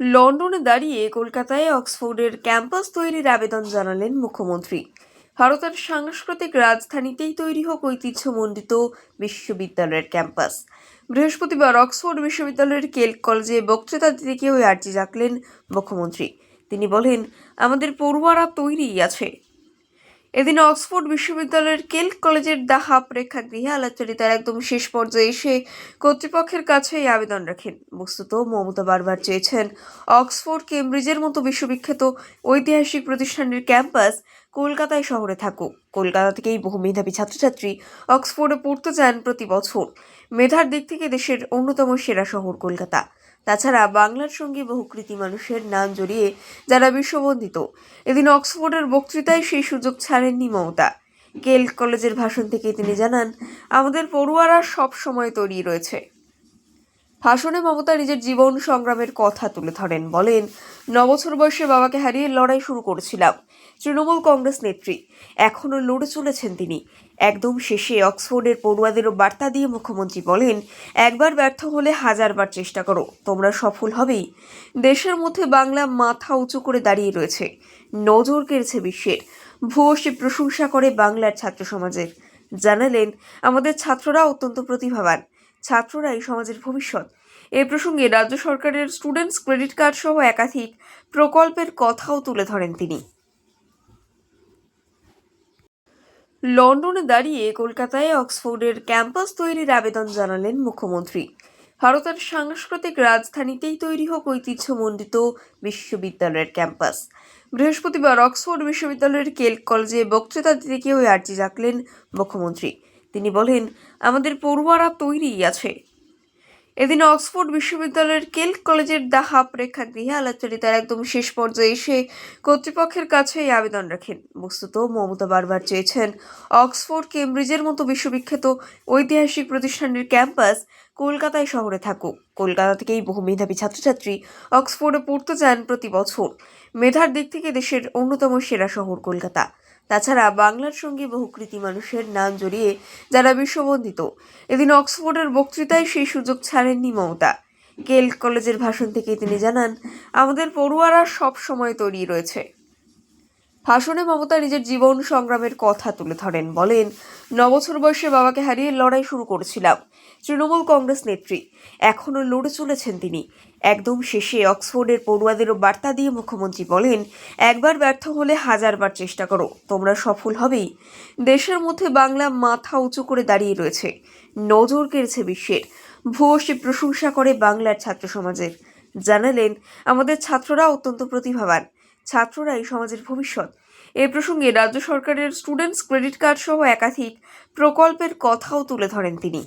লন্ডনে দাঁড়িয়ে কলকাতায় অক্সফোর্ডের ক্যাম্পাস তৈরির আবেদন জানালেন মুখ্যমন্ত্রী। ভারতের সাংস্কৃতিক রাজধানীতেই তৈরি হোক ঐতিহ্যমণ্ডিত বিশ্ববিদ্যালয়ের ক্যাম্পাস। বৃহস্পতিবার অক্সফোর্ড বিশ্ববিদ্যালয়ের কেল কলেজে বক্তৃতা দিতে গিয়ে ওই আর্জি রাখলেন মুখ্যমন্ত্রী। তিনি বলেন, আমাদের পড়ুয়ারা তৈরিই আছে। এদিন অক্সফোর্ড বিশ্ববিদ্যালয়ের কেল কলেজের দাহা প্রেক্ষাগৃহে আলাপচারিতার একদম শেষ পর্যায়ে এসে কর্তৃপক্ষের কাছে এই আবেদন রাখেন। বস্তুত, মমতা বারবার চেয়েছেন অক্সফোর্ড, কেমব্রিজের মতো বিশ্ববিখ্যাত ঐতিহাসিক প্রতিষ্ঠানের ক্যাম্পাস কলকাতায় শহরে থাকুক। কলকাতা থেকেই বহু মেধাবী ছাত্রছাত্রী অক্সফোর্ডে পড়তে যান প্রতি বছর। মেধার দিক থেকে দেশের অন্যতম সেরা শহর কলকাতা। তাছাড়া বাংলার সঙ্গে বহু কৃতি মানুষের নাম জড়িয়ে যারা বিশ্ববন্দিত এদিন অক্সফোর্ডের বক্তৃতায় সেই সুযোগ ছাড়েননি মমতা। কেল কলেজের ভাষণ থেকে তিনি জানান, আমাদের পড়ুয়ারা সব সময় তৈরি রয়েছে। ভাষণে মমতা নিজের জীবন সংগ্রামের কথা তুলে ধরেন, বলেন, নবছর বয়সে বাবাকে হারিয়ে লড়াই শুরু করেছিলাম, তৃণমূল কংগ্রেস নেত্রী। এখনও লড়ে চলেছেন তিনি। একদম শেষে অক্সফোর্ডের পড়ুয়াদেরও বার্তা দিয়ে মুখ্যমন্ত্রী বলেন, একবার ব্যর্থ হলে হাজারবার চেষ্টা করো, তোমরা সফল হবেই। দেশের মধ্যে বাংলা মাথা উঁচু করে দাঁড়িয়ে রয়েছে, নজর কেড়েছে বিশ্বের। ভূয়সী প্রশংসা করে বাংলার ছাত্র সমাজের। জানালেন, আমাদের ছাত্ররা অত্যন্ত প্রতিভাবান। ছাত্ররাই সমাজের ভবিষ্যৎ। এ প্রসঙ্গে রাজ্য সরকারের স্টুডেন্টস ক্রেডিট কার্ড সহ একাধিক প্রকল্পের কথাও তুলে ধরেন তিনি। লন্ডনে দাঁড়িয়ে কলকাতায় অক্সফোর্ডের ক্যাম্পাস তৈরির আবেদন জানালেন মুখ্যমন্ত্রী। ভারতের সাংস্কৃতিক রাজধানীতেই তৈরি হোক ঐতিহ্যমণ্ডিত বিশ্ববিদ্যালয়ের ক্যাম্পাস। বৃহস্পতিবার অক্সফোর্ড বিশ্ববিদ্যালয়ের কেল কলেজে বক্তৃতা দিতে গিয়ে ওই আর্জি রাখলেন মুখ্যমন্ত্রী। তিনি বলেন, আমাদের পড়ুয়ারা তৈরিই আছে। এদিন অক্সফোর্ড বিশ্ববিদ্যালয়ের কেল কলেজের দাহা প্রেক্ষাগৃহে আলাপচারিতার একদম শেষ পর্যায়ে এসে কর্তৃপক্ষের কাছে এই আবেদন রাখেন। বস্তুত, মমতা বারবার চেয়েছেন অক্সফোর্ড, কেমব্রিজের মতো বিশ্ববিখ্যাত ঐতিহাসিক প্রতিষ্ঠানের ক্যাম্পাস কলকাতায় শহরে থাকুক। কলকাতা থেকেই বহু মেধাবী ছাত্রছাত্রী অক্সফোর্ডে পড়তে যান প্রতি বছর। মেধার দিক থেকে দেশের অন্যতম সেরা শহর কলকাতা। তাছাড়া বাংলার সঙ্গে বহু কৃতি মানুষের নাম জড়িয়ে যারা বিশ্ববন্দিত এদিন অক্সফোর্ডের বক্তৃতায় সেই সুযোগ ছাড়েননি মমতা। কেল কলেজের ভাষণ থেকে তিনি জানান, আমাদের পড়ুয়ারা সব সময় তৈরি রয়েছে। ভাষণে মমতা নিজের জীবন সংগ্রামের কথা তুলে ধরেন। বলেন, নবছর বয়সে বাবাকে হারিয়ে লড়াই শুরু করেছিলাম, তৃণমূল কংগ্রেস নেত্রী। এখনও লড়ে চলেছেন তিনি। একদম শেষে অক্সফোর্ডের পড়ুয়াদেরও বার্তা দিয়ে মুখ্যমন্ত্রী বলেন, একবার ব্যর্থ হলে হাজারবার চেষ্টা করো, তোমরা সফল হবেই। দেশের মধ্যে বাংলা মাথা উঁচু করে দাঁড়িয়ে রয়েছে, নজর কেড়েছে বিশ্বের। ভূয়সী প্রশংসা করে বাংলার ছাত্র সমাজের। জানালেন, আমাদের ছাত্ররা অত্যন্ত প্রতিভাবান ছাত্ররাই সমাজের ভবিষ্যৎ। এ প্রসঙ্গে রাজ্য সরকারের স্টুডেন্টস ক্রেডিট কার্ড সহ একাধিক প্রকল্পের কথাও তুলে ধরেন তিনি।